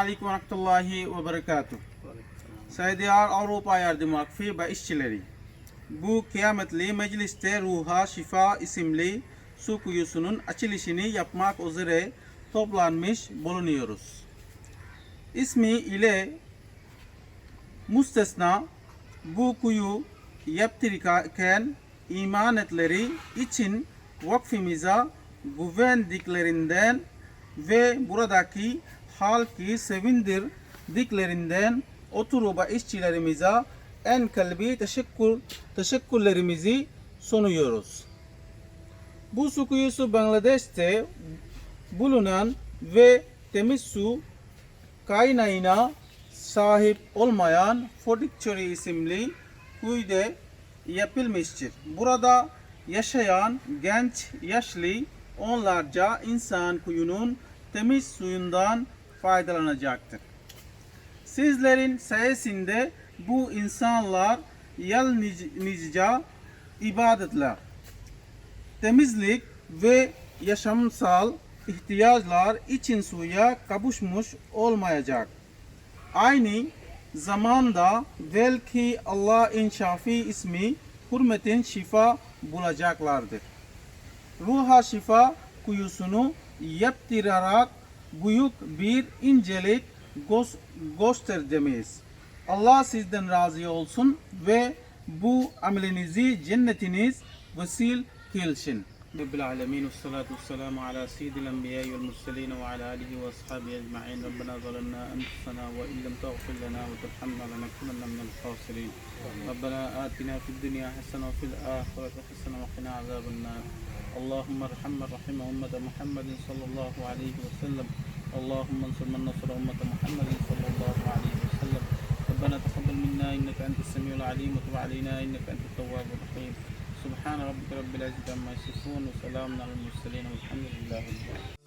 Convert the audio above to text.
Aleyküm ve Rahmetullahi ve Berekatuh. Saygıdeğer Avrupa Yardım Vakfı ve işçileri. Bu kıyametli mecliste Ruha Şifa isimli su kuyusunun açılışını yapmak üzere toplanmış bulunuyoruz. İsmi ile müstesna bu kuyu yaptırırken imanetleri için vakfimize güvendiklerinden ve buradaki halkı sevindirdiklerinden oturuba işçilerimize en kalbi teşekkür, teşekkürlerimizi sunuyoruz. Bu su kuyusu Bangladeş'te bulunan ve temiz su kaynağına sahip olmayan Fordikçöre isimli kuyuda yapılmıştır. Burada yaşayan genç yaşlı onlarca insan kuyunun temiz suyundan faydalanacaktır. Sizlerin sayesinde bu insanlar yalnızca ibadetler, temizlik ve yaşamsal ihtiyaçlar için suya kavuşmuş olmayacak. Aynı zamanda belki Allah'ın Şafi ismi hürmetin şifa bulacaklardır. Ruha şifa kuyusunu yaptırarak büyük bir incelik gösterdiğimiz. Allah sizden razı olsun ve bu amelinizi cennetiniz vesil kılsın. Rabbil alemin ve salatu ve selamu ala seyyidil enbiya vel murselin ve ala alihi ve ashabihi ecma'in. Rabbena zalemna enfusana ve illem tağfir lana ve terhamna lanakunanna minel khasirin. Rabbena atina fid dunya hasene ve fil ahireti hasene ve qina azaben nar. اللهم ارحم من رحم أمة محمد صلى الله عليه وسلم. اللهم انصر من نصر أمة محمد صلى الله عليه وسلم. ربنا تقبل منا إنك أنت السميع العليم وتب علينا إنك أنت التواب الرحيم. سبحان ربك رب العزة عما يصفون وسلام على المرسلين والحمد لله رب العالمين.